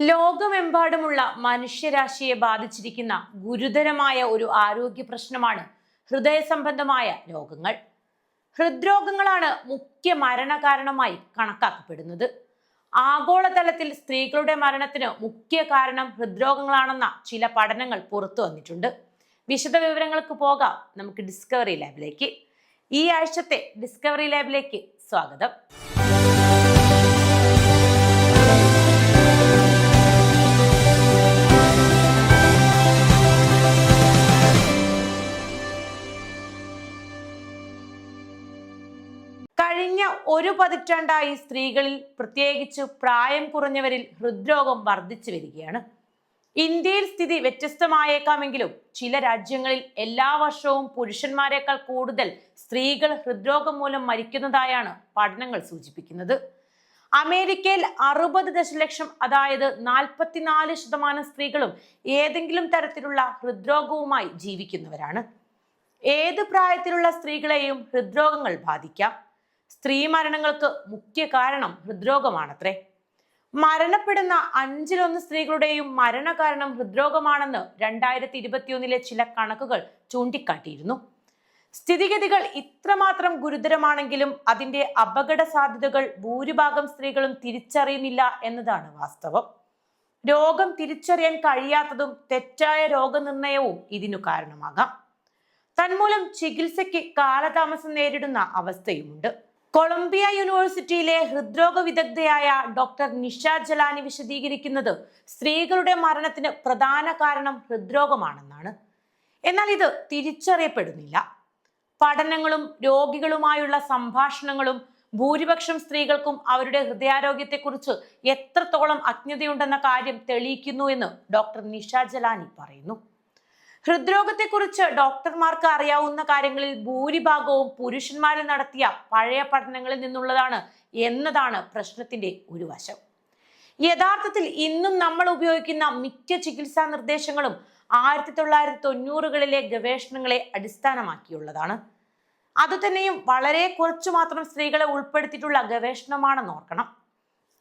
ലോകമെമ്പാടുമുള്ള മനുഷ്യരാശിയെ ബാധിച്ചിരിക്കുന്ന ഗുരുതരമായ ഒരു ആരോഗ്യ പ്രശ്നമാണ് ഹൃദയ സംബന്ധമായ രോഗങ്ങൾ. ഹൃദ്രോഗങ്ങളാണ് മുഖ്യ മരണകാരണമായി കണക്കാക്കപ്പെടുന്നത്. ആഗോളതലത്തിൽ സ്ത്രീകളുടെ മരണത്തിന് മുഖ്യ കാരണം ഹൃദ്രോഗങ്ങളാണെന്ന ചില പഠനങ്ങൾ പുറത്തു വന്നിട്ടുണ്ട്. വിശദ വിവരങ്ങൾക്ക് പോകാം നമുക്ക് ഡിസ്കവറി ലാബിലേക്ക്. ഈ ആഴ്ചത്തെ ഡിസ്കവറി ലാബിലേക്ക് സ്വാഗതം. ഒരു പതിറ്റാണ്ടായി സ്ത്രീകളിൽ പ്രത്യേകിച്ച് പ്രായം കുറഞ്ഞവരിൽ ഹൃദ്രോഗം വർദ്ധിച്ചു വരികയാണ്. ഇന്ത്യയിൽ സ്ഥിതി വ്യത്യസ്തമായേക്കാമെങ്കിലും ചില രാജ്യങ്ങളിൽ എല്ലാ വർഷവും പുരുഷന്മാരെക്കാൾ കൂടുതൽ സ്ത്രീകൾ ഹൃദ്രോഗം മൂലം മരിക്കുന്നതായാണ് പഠനങ്ങൾ സൂചിപ്പിക്കുന്നത്. അമേരിക്കയിൽ അറുപത് ദശലക്ഷം അതായത് നാൽപ്പത്തിനാല് ശതമാനം സ്ത്രീകളും ഏതെങ്കിലും തരത്തിലുള്ള ഹൃദ്രോഗവുമായി ജീവിക്കുന്നവരാണ്. ഏത് പ്രായത്തിലുള്ള സ്ത്രീകളെയും ഹൃദ്രോഗങ്ങൾ ബാധിക്കാം. സ്ത്രീ മരണങ്ങൾക്ക് മുഖ്യ കാരണം ഹൃദ്രോഗമാണത്രേ. മരണപ്പെടുന്ന അഞ്ചിലൊന്ന് സ്ത്രീകളുടെയും മരണകാരണം ഹൃദ്രോഗമാണെന്ന് രണ്ടായിരത്തി ഇരുപത്തിയൊന്നിലെ ചില കണക്കുകൾ ചൂണ്ടിക്കാട്ടിയിരുന്നു. സ്ഥിതിഗതികൾ ഇത്രമാത്രം ഗുരുതരമാണെങ്കിലും അതിന്റെ അപകട സാധ്യതകൾ ഭൂരിഭാഗം സ്ത്രീകളും തിരിച്ചറിയുന്നില്ല എന്നതാണ് വാസ്തവം. രോഗം തിരിച്ചറിയാൻ കഴിയാത്തതും തെറ്റായ രോഗനിർണയവും ഇതിനു കാരണമാകാം. തന്മൂലം ചികിത്സയ്ക്ക് കാലതാമസം നേരിടുന്ന അവസ്ഥയുമുണ്ട്. കൊളംബിയ യൂണിവേഴ്സിറ്റിയിലെ ഹൃദ്രോഗ വിദഗ്ധയായ ഡോക്ടർ നിഷ ജലാനി വിശദീകരിക്കുന്നത് സ്ത്രീകളുടെ മരണത്തിന് പ്രധാന കാരണം ഹൃദ്രോഗമാണെന്നാണ്. എന്നാൽ ഇത് തിരിച്ചറിയപ്പെടുന്നില്ല. പഠനങ്ങളും രോഗികളുമായുള്ള സംഭാഷണങ്ങളും ഭൂരിപക്ഷം സ്ത്രീകൾക്കും അവരുടെ ഹൃദയാരോഗ്യത്തെക്കുറിച്ച് എത്രത്തോളം അജ്ഞതയുണ്ടെന്ന കാര്യം തെളിയിക്കുന്നു എന്ന് ഡോക്ടർ നിഷ ജലാനി പറയുന്നു. ഹൃദ്രോഗത്തെക്കുറിച്ച് ഡോക്ടർമാർക്ക് അറിയാവുന്ന കാര്യങ്ങളിൽ ഭൂരിഭാഗവും പുരുഷന്മാരിൽ നടത്തിയ പഴയ പഠനങ്ങളിൽ നിന്നുള്ളതാണ് എന്നതാണ് പ്രശ്നത്തിന്റെ ഒരു വശം. യഥാർത്ഥത്തിൽ ഇന്നും നമ്മൾ ഉപയോഗിക്കുന്ന മിക്ക ചികിത്സാ നിർദ്ദേശങ്ങളും ആയിരത്തി തൊള്ളായിരത്തി തൊണ്ണൂറുകളിലെ ഗവേഷണങ്ങളെ അടിസ്ഥാനമാക്കിയുള്ളതാണ്. അതുതന്നെയും വളരെ കുറച്ചു മാത്രം സ്ത്രീകളെ ഉൾപ്പെടുത്തിയിട്ടുള്ള ഗവേഷണമാണെന്ന് ഓർക്കണം.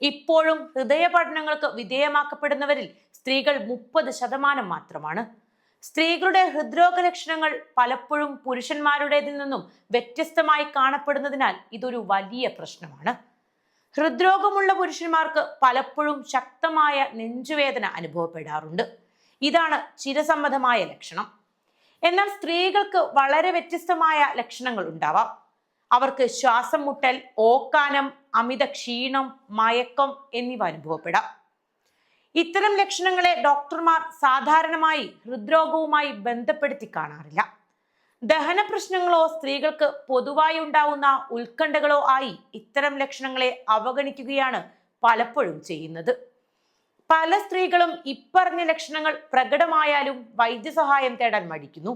ഇപ്പോഴും ഹൃദയ പഠനങ്ങൾക്ക് വിധേയമാക്കപ്പെടുന്നവരിൽ സ്ത്രീകൾ മുപ്പത് ശതമാനം മാത്രമാണ്. സ്ത്രീകളുടെ ഹൃദ്രോഗ ലക്ഷണങ്ങൾ പലപ്പോഴും പുരുഷന്മാരുടേതിൽ നിന്നും വ്യത്യസ്തമായി കാണപ്പെടുന്നതിനാൽ ഇതൊരു വലിയ പ്രശ്നമാണ്. ഹൃദ്രോഗമുള്ള പുരുഷന്മാർക്ക് പലപ്പോഴും ശക്തമായ നെഞ്ചുവേദന അനുഭവപ്പെടാറുണ്ട്. ഇതാണ് ചിരസമ്മതമായ ലക്ഷണം. എന്നാൽ സ്ത്രീകൾക്ക് വളരെ വ്യത്യസ്തമായ ലക്ഷണങ്ങൾ ഉണ്ടാവാം. അവർക്ക് ശ്വാസം മുട്ടൽ ഓക്കാനം അമിത ക്ഷീണം മയക്കം എന്നിവ അനുഭവപ്പെടാം. ഇത്തരം ലക്ഷണങ്ങളെ ഡോക്ടർമാർ സാധാരണമായി ഹൃദ്രോഗവുമായി ബന്ധപ്പെടുത്തി കാണാറില്ല. ദഹന പ്രശ്നങ്ങളോ സ്ത്രീകൾക്ക് പൊതുവായി ഉണ്ടാവുന്ന ഉത്കണ്ഠകളോ ആയി ഇത്തരം ലക്ഷണങ്ങളെ അവഗണിക്കുകയാണ് പലപ്പോഴും ചെയ്യുന്നത്. പല സ്ത്രീകളും ഇപ്പറഞ്ഞ ലക്ഷണങ്ങൾ പ്രകടമായാലും വൈദ്യസഹായം തേടാൻ മടിക്കുന്നു.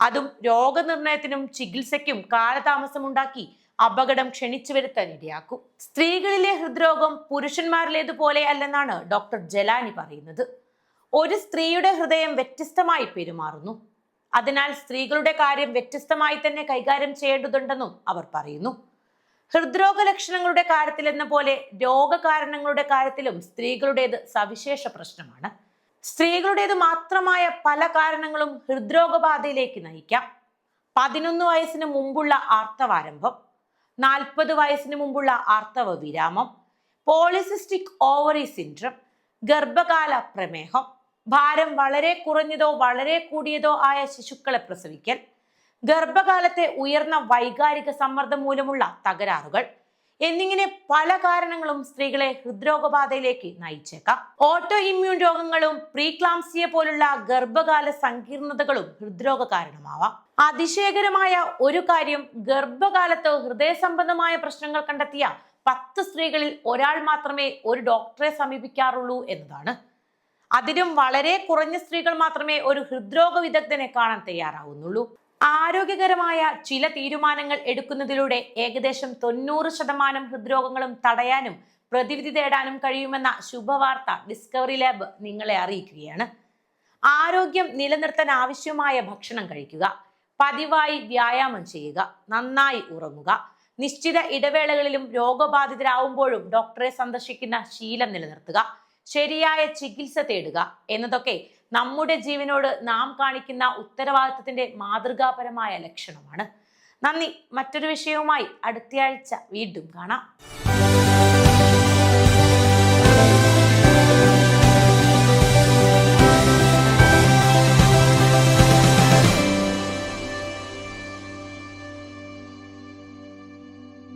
അതും രോഗനിർണയത്തിനും ചികിത്സയ്ക്കും കാലതാമസമുണ്ടാക്കി അപകടം ക്ഷണിച്ചു വരുത്താൻ ഇടയാക്കും. സ്ത്രീകളിലെ ഹൃദ്രോഗം പുരുഷന്മാരിലേതുപോലെ അല്ലെന്നാണ് ഡോക്ടർ ജലാനി പറയുന്നത്. ഒരു സ്ത്രീയുടെ ഹൃദയം വ്യത്യസ്തമായി പെരുമാറുന്നു. അതിനാൽ സ്ത്രീകളുടെ കാര്യം വ്യത്യസ്തമായി തന്നെ കൈകാര്യം ചെയ്യേണ്ടതുണ്ടെന്നും അവർ പറയുന്നു. ഹൃദ്രോഗ ലക്ഷണങ്ങളുടെ കാര്യത്തിൽ എന്ന പോലെ രോഗകാരണങ്ങളുടെ കാര്യത്തിലും സ്ത്രീകളുടേത് സവിശേഷ പ്രശ്നമാണ്. സ്ത്രീകളുടേത് മാത്രമായ പല കാരണങ്ങളും ഹൃദ്രോഗബാധയിലേക്ക് നയിക്കാം. പതിനൊന്ന് വയസ്സിന് മുമ്പുള്ള ആർത്തവാരംഭം നാൽപ്പത് വയസ്സിന് മുമ്പുള്ള ആർത്തവ വിരാമം പോളിസിസ്റ്റിക് ഓവറി സിൻഡ്രം ഗർഭകാല പ്രമേഹം ഭാരം വളരെ കുറഞ്ഞതോ വളരെ കൂടിയതോ ആയ ശിശുക്കളെ പ്രസവിക്കൽ ഗർഭകാലത്തെ ഉയർന്ന വൈകാരിക സമ്മർദ്ദം മൂലമുള്ള തകരാറുകൾ എന്നിങ്ങനെ പല കാരണങ്ങളും സ്ത്രീകളെ ഹൃദ്രോഗബാധയിലേക്ക് നയിച്ചേക്കാം. ഓട്ടോ ഇമ്മ്യൂൺ രോഗങ്ങളും പ്രീക്ലാംസിയ പോലുള്ള ഗർഭകാല സങ്കീർണതകളും ഹൃദ്രോഗ കാരണമാവാം. അതിശയകരമായ ഒരു കാര്യം ഗർഭകാലത്ത് ഹൃദയസംബന്ധമായ പ്രശ്നങ്ങൾ കണ്ടെത്തിയ പത്ത് സ്ത്രീകളിൽ ഒരാൾ മാത്രമേ ഒരു ഡോക്ടറെ സമീപിക്കാറുള്ളൂ എന്നതാണ്. അതിലും വളരെ കുറഞ്ഞ സ്ത്രീകൾ മാത്രമേ ഒരു ഹൃദ്രോഗ വിദഗ്ധനെ കാണാൻ തയ്യാറാവുന്നുള്ളൂ. ആരോഗ്യകരമായ ചില തീരുമാനങ്ങൾ എടുക്കുന്നതിലൂടെ ഏകദേശം തൊണ്ണൂറ് ശതമാനം ഹൃദ്രോഗങ്ങളും തടയാനും പ്രതിവിധി തേടാനും കഴിയുമെന്ന ശുഭവാർത്ത ഡിസ്കവറി ലാബ് നിങ്ങളെ അറിയിക്കുകയാണ്. ആരോഗ്യം നിലനിർത്താൻ ആവശ്യമായ ഭക്ഷണം കഴിക്കുക. പതിവായി വ്യായാമം ചെയ്യുക നന്നായി ഉറങ്ങുക. നിശ്ചിത ഇടവേളകളിലും രോഗബാധിതരാകുമ്പോഴും ഡോക്ടറെ സന്ദർശിക്കുന്ന ശീലം നിലനിർത്തുക ശരിയായ ചികിത്സ തേടുക എന്നതൊക്കെ നമ്മുടെ ജീവനോട് നാം കാണിക്കുന്ന ഉത്തരവാദിത്വത്തിന്റെ മാതൃകാപരമായ ലക്ഷണമാണ്. നന്ദി. മറ്റൊരു വിഷയവുമായി അടുത്തയാഴ്ച വീണ്ടും കാണാം.